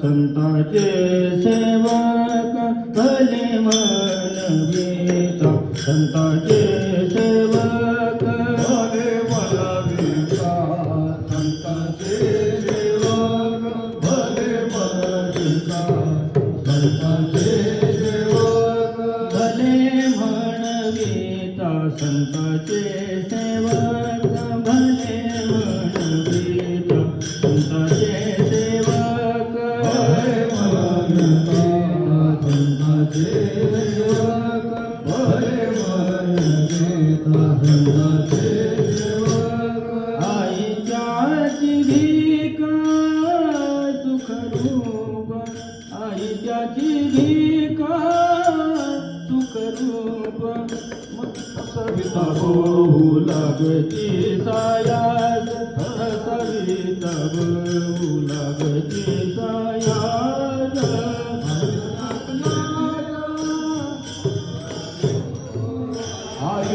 संताचे सेवक भले मनविता संताचे सेवक भले मनविता संतांचे सेवक भले मनविता संतांचे सेवक भले म्हणविता संताचे सविता होऊ लागती सायास सविता होऊ लागती सायास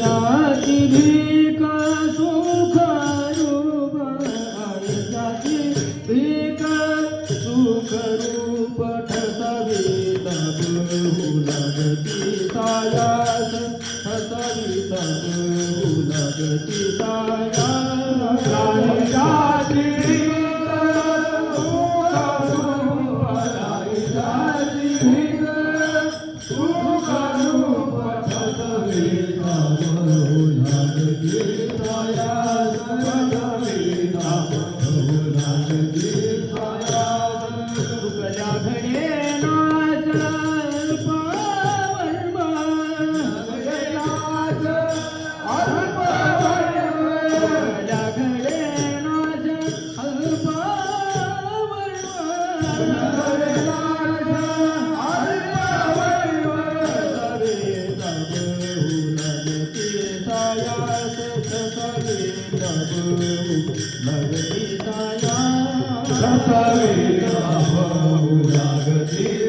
आईच्याची भीक सुख रूप आईच्याची भीक सुख रूप ठसविता बहु लागती सायास ठसविता बहु लागती सायास. आईच्याची घडे नाच पावनमा तुकल्या घडे